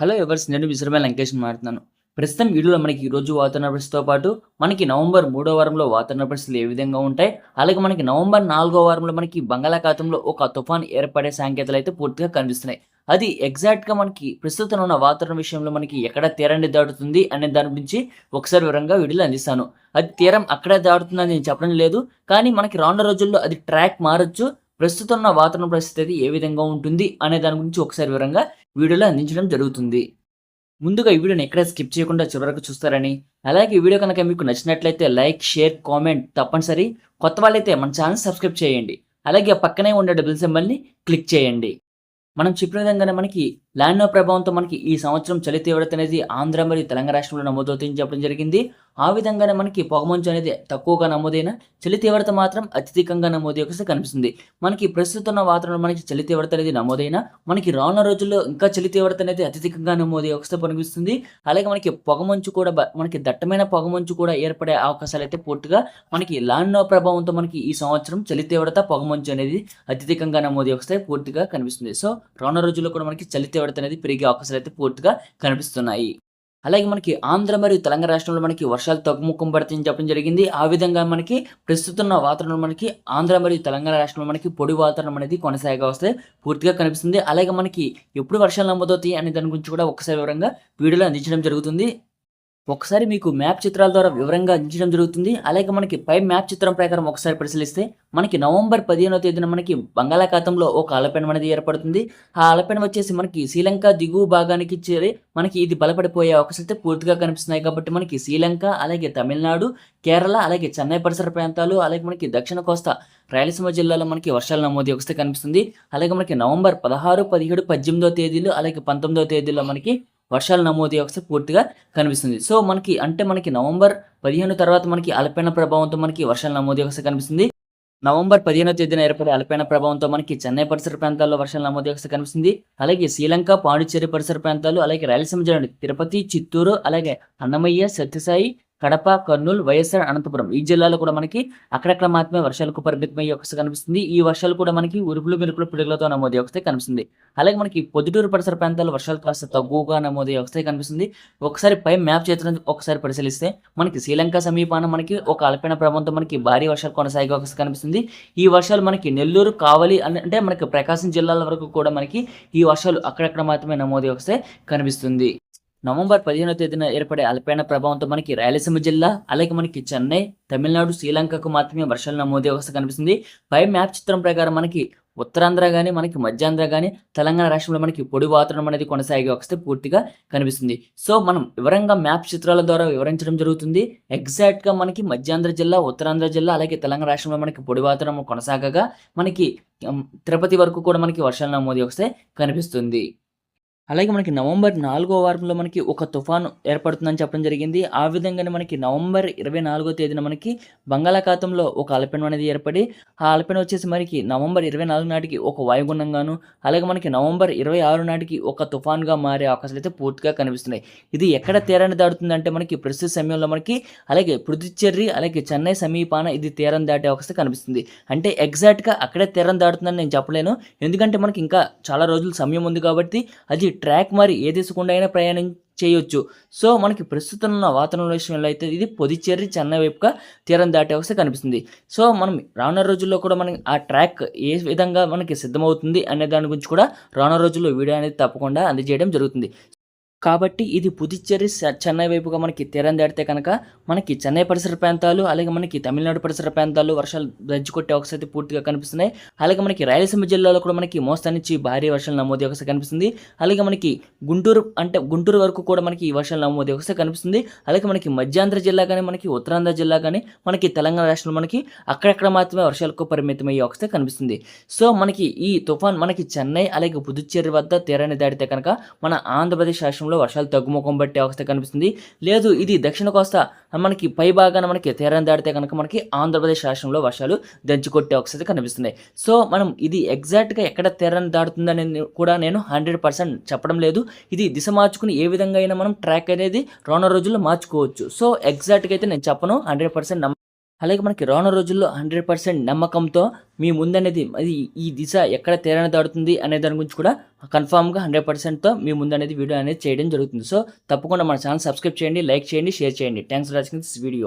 Hello ఎవర్స్ నేను విశ్రమే లంకేష్ మాట్లాడుతున్నాను. ప్రస్తుతం వీడియోలో మనకి ఈరోజు వాతావరణ పరిస్థితితో పాటు మనకి నవంబర్ మూడో వారంలో వాతావరణ పరిస్థితులు ఏ విధంగా ఉంటాయి? అలాగే మనకి నవంబర్ నాలుగో వారంలో మనకి బంగాళాఖాతంలో ఒక తుఫాన్ ఏర్పడే సంకేతాలు అయితే పూర్తిగా కనిపిస్తున్నాయి. అది ఎగ్జాక్ట్గా మనకి ప్రస్తుతం ఉన్న వాతావరణ విషయంలో మనకి ఎక్కడ తీరాన్ని దాటుతుంది అనే దాని గురించి ఒకసారి వివరంగా వీడియోలు అందిస్తాను. అది తీరం అక్కడే దాటుతుందని నేను చెప్పడం లేదు కానీ మనకి రానున్న రోజుల్లో అది ట్రాక్ మారచ్చు. ప్రస్తుతం ఉన్న వాతావరణ పరిస్థితి అయితే ఏ విధంగా ఉంటుంది అనే దాని గురించి ఒకసారి వివరంగా వీడియోలో అందించడం జరుగుతుంది. ముందుగా ఈ వీడియోని ఎక్కడ స్కిప్ చేయకుండా చివరకు చూస్తారని అలాగే ఈ వీడియో కనుక మీకు నచ్చినట్లయితే లైక్ షేర్ కామెంట్ తప్పనిసరి. కొత్త వాళ్ళైతే మన ఛానల్ సబ్స్క్రైబ్ చేయండి. అలాగే ఆ పక్కనే ఉండే డబుల్ సింబల్ని క్లిక్ చేయండి. మనం చెప్పిన విధంగానే మనకి లాండో ప్రభావంతో మనకి ఈ సంవత్సరం చలి తీవ్రత అనేది ఆంధ్ర మరియు తెలంగాణ రాష్ట్రంలో నమోదవుతుందని చెప్పడం జరిగింది. ఆ విధంగానే మనకి పొగమంచు అనేది తక్కువగా నమోదైన చలి తీవ్రత మాత్రం అత్యధికంగా నమోదయ్యే కనిపిస్తుంది. మనకి ప్రస్తుతం ఉన్న వాతావరణం మనకి చలి తీవ్రత అనేది నమోదైన మనకి రానున్న రోజుల్లో ఇంకా చలి తీవ్రత అనేది అత్యధికంగా నమోదు అవకాశం కనిపిస్తుంది. అలాగే మనకి పొగమంచు కూడా మనకి దట్టమైన పొగమంచు కూడా ఏర్పడే అవకాశాలు అయితే పూర్తిగా మనకి లాండో ప్రభావంతో మనకి ఈ సంవత్సరం చలి తీవ్రత పొగమంచు అనేది అత్యధికంగా నమోదు వస్తాయి పూర్తిగా కనిపిస్తుంది. సో రానున్న రోజుల్లో కూడా మనకి చలి తీవ్రత అనేది పెరిగే అవకాశాలు అయితే పూర్తిగా కనిపిస్తున్నాయి. అలాగే మనకి ఆంధ్ర మరియు తెలంగాణ రాష్ట్రంలో మనకి వర్షాలు తగ్గుముఖం పడుతుందని చెప్పడం జరిగింది. ఆ విధంగా మనకి ప్రస్తుతం ఉన్న వాతావరణం మనకి ఆంధ్ర మరియు తెలంగాణ రాష్ట్రంలో మనకి పొడి వాతావరణం అనేది కొనసాగా వస్తే పూర్తిగా కనిపిస్తుంది. అలాగే మనకి ఎప్పుడు వర్షాలు నమోదవుతాయి అనే దాని గురించి కూడా ఒకసారి వివరంగా వీడియోలో అందించడం జరుగుతుంది. ఒకసారి మీకు మ్యాప్ చిత్రాల ద్వారా వివరంగా అందించడం జరుగుతుంది. అలాగే మనకి పై మ్యాప్ చిత్రం ప్రకారం ఒకసారి పరిశీలిస్తే మనకి నవంబర్ పదిహేనో తేదీన మనకి బంగాళాఖాతంలో ఒక అలపెన అనేది ఏర్పడుతుంది. ఆ అలపెన వచ్చేసి మనకి శ్రీలంక దిగువ భాగానికి చేరి మనకి ఇది బలపడిపోయే అవకాశాలు అయితే పూర్తిగా కనిపిస్తున్నాయి. కాబట్టి మనకి శ్రీలంక అలాగే తమిళనాడు కేరళ అలాగే చెన్నై పరిసర ప్రాంతాలు అలాగే మనకి దక్షిణ కోస్తా రాయలసీమ జిల్లాలో మనకి వర్షాలు నమోదు వస్తే కనిపిస్తుంది. అలాగే మనకి నవంబర్ పదహారు పదిహేడు పద్దెనిమిదో తేదీలు అలాగే పంతొమ్మిదో తేదీలో మనకి వర్షాలు నమోదు ఒకసారి పూర్తిగా కనిపిస్తుంది. సో మనకి అంటే మనకి నవంబర్ పదిహేను తర్వాత మనకి అల్పైన ప్రభావంతో మనకి వర్షాలు నమోదు ఒకసారి కనిపిస్తుంది. నవంబర్ పదిహేనో తేదీన ఏర్పడే అల్పైన ప్రభావంతో మనకి చెన్నై పరిసర ప్రాంతాల్లో వర్షాలు నమోదు వస్తే కనిపిస్తుంది. అలాగే శ్రీలంక పాండిచ్చేరి పరిసర ప్రాంతాలు అలాగే రాయలసీమ జిల్లా తిరుపతి చిత్తూరు అలాగే అన్నమయ్య సత్యసాయి కడప కర్నూలు వైఎస్ఆర్ అనంతపురం. ఈ జిల్లాలో కూడా మనకి అక్కడక్కడ మాత్రమే వర్షాలకు పరిమితమయ్యే అవకాశం కనిపిస్తుంది. ఈ వర్షాలు కూడా మనకి ఉరుపులు మెరుపులు పిడుగులతో నమోదయ్యే అవకాశం కనిపిస్తుంది. అలాగే మనకి పొద్దుటూరు పరిసర ప్రాంతాల్లో వర్షాలు కాస్త తక్కువగా నమోదయ్యే అవకాశం కనిపిస్తుంది. ఒకసారి పై మ్యాప్ చేతులను ఒకసారి పరిశీలిస్తే మనకి శ్రీలంక సమీపాన మనకి ఒక అల్పైన ప్రభావంతో మనకి భారీ వర్షాలు కొనసాగే అవకాశం కనిపిస్తుంది. ఈ వర్షాలు మనకి నెల్లూరు కావలి అని- అంటే మనకి ప్రకాశం జిల్లాల వరకు కూడా మనకి ఈ వర్షాలు అక్కడక్కడ మాత్రమే నమోదయ్యే అవకాశం కనిపిస్తుంది. నవంబర్ పదిహేనో తేదీన ఏర్పడే అల్పైన ప్రభావంతో మనకి రాయలసీమ జిల్లా అలాగే మనకి చెన్నై తమిళనాడు శ్రీలంకకు మాత్రమే వర్షాలు నమోదే వ్యవస్థ కనిపిస్తుంది. పై మ్యాప్ చిత్రం ప్రకారం మనకి ఉత్తరాంధ్ర కానీ మనకి మధ్యాంధ్ర కానీ తెలంగాణ రాష్ట్రంలో మనకి పొడి వాతావరణం అనేది కొనసాగే వస్తే పూర్తిగా కనిపిస్తుంది. సో మనం వివరంగా మ్యాప్ చిత్రాల ద్వారా వివరించడం జరుగుతుంది. ఎగ్జాక్ట్గా మనకి మధ్యాంధ్ర జిల్లా ఉత్తరాంధ్ర జిల్లా అలాగే తెలంగాణ రాష్ట్రంలో మనకి పొడి వాతావరణం కొనసాగగా మనకి తిరుపతి వరకు కూడా మనకి వర్షాలు నమోదు వస్తే కనిపిస్తుంది. అలాగే మనకి నవంబర్ నాలుగో వారంలో మనకి ఒక తుఫాను ఏర్పడుతుందని చెప్పడం జరిగింది. ఆ విధంగానే మనకి నవంబర్ ఇరవై నాలుగో తేదీన మనకి బంగాళాఖాతంలో ఒక అల్పెన్ అనేది ఏర్పడి ఆ అల్పెన్ వచ్చేసి మనకి నవంబర్ ఇరవై నాలుగు నాటికి ఒక వాయుగుణంగాను అలాగే మనకి నవంబర్ ఇరవై ఆరు నాటికి ఒక తుఫాన్గా మారే అవకాశాలు అయితే పూర్తిగా కనిపిస్తున్నాయి. ఇది ఎక్కడ తీరాన్ని దాటుతుందంటే మనకి ప్రస్తుత సమయంలో మనకి అలాగే పుదుచ్చేరి అలాగే చెన్నై సమీపాన ఇది తీరం దాటే అవకాశం కనిపిస్తుంది. అంటే ఎగ్జాక్ట్గా అక్కడే తీరం దాటుతుందని నేను చెప్పలేను. ఎందుకంటే మనకి ఇంకా చాలా రోజులు సమయం ఉంది కాబట్టి అది ట్రాక్ మరి ఏ దిశకుండా అయినా ప్రయాణం చేయొచ్చు. సో మనకి ప్రస్తుతం ఉన్న వాతావరణ విషయంలో అయితే ఇది పొదిచేరి చెన్నై వైపుగా తీరం దాటే అవస్థ కనిపిస్తుంది. సో మనం రానున్న రోజుల్లో కూడా మనకి ఆ ట్రాక్ ఏ విధంగా మనకి సిద్ధమవుతుంది అనే దాని గురించి కూడా రానున్న రోజుల్లో వీడియో అనేది తప్పకుండా అందజేయడం జరుగుతుంది. కాబట్టి ఇది పుదుచ్చేరి చెన్నై వైపుగా మనకి తీరం దాటితే కనుక మనకి చెన్నై పరిసర ప్రాంతాలు అలాగే మనకి తమిళనాడు పరిసర ప్రాంతాలు వర్షాలు దంచి కొట్టే ఒకసారి అయితే పూర్తిగా కనిపిస్తున్నాయి. అలాగే మనకి రాయలసీమ జిల్లాలో కూడా మనకి మోస్తా నుంచి భారీ వర్షాలు నమోదు ఒకసారి కనిపిస్తుంది. అలాగే మనకి గుంటూరు అంటే గుంటూరు వరకు కూడా మనకి ఈ వర్షాలు నమోదు ఒకసారి కనిపిస్తుంది. అలాగే మనకి మధ్యాంధ్ర జిల్లా కానీ మనకి ఉత్తరాంధ్ర జిల్లా కానీ మనకి తెలంగాణ రాష్ట్రంలో మనకి అక్కడక్కడ మాత్రమే వర్షాలకు పరిమితమయ్యే ఒకసారి కనిపిస్తుంది. సో మనకి ఈ తుఫాన్ మనకి చెన్నై అలాగే పుదుచ్చేరి వద్ద తీరాన్ని దాటితే కనుక మన ఆంధ్రప్రదేశ్ రాష్ట్రంలో వర్షాలు తగ్గుముఖం పట్టే అవస్థ కనిపిస్తుంది. లేదు ఇది దక్షిణ కోస్తా. మనకి పై భాగాన మనకి తీరం దాటితే కనుక మనకి ఆంధ్రప్రదేశ్ రాష్ట్రంలో వర్షాలు దంచి కొట్టే అవస్థ కనిపిస్తున్నాయి. సో మనం ఇది ఎగ్జాక్ట్గా ఎక్కడ తీరాన్ని దాడుతుందని కూడా నేను హండ్రెడ్ పర్సెంట్ చెప్పడం లేదు. ఇది దిశ మార్చుకుని ఏ విధంగా అయినా మనం ట్రాక్ అనేది రానున్న రోజుల్లో మార్చుకోవచ్చు. సో ఎగ్జాక్ట్గా అయితే నేను చెప్పను. హండ్రెడ్ పర్సెంట్ అలాగే మనకి రాను రోజుల్లో హండ్రెడ్ పర్సెంట్ నమ్మకంతో మీ ముందనేది అది ఈ దిశ ఎక్కడ తేరణ దాడుతుంది అనే దాని గురించి కూడా కన్ఫామ్గా హండ్రెడ్ పర్సెంట్తో మీ ముందనేది వీడియో అనేది చేయడం జరుగుతుంది. సో తప్పకుండా మన ఛానల్ సబ్స్క్రైబ్ చేయండి లైక్ చేయండి షేర్ చేయండి. Thanks for watching this video.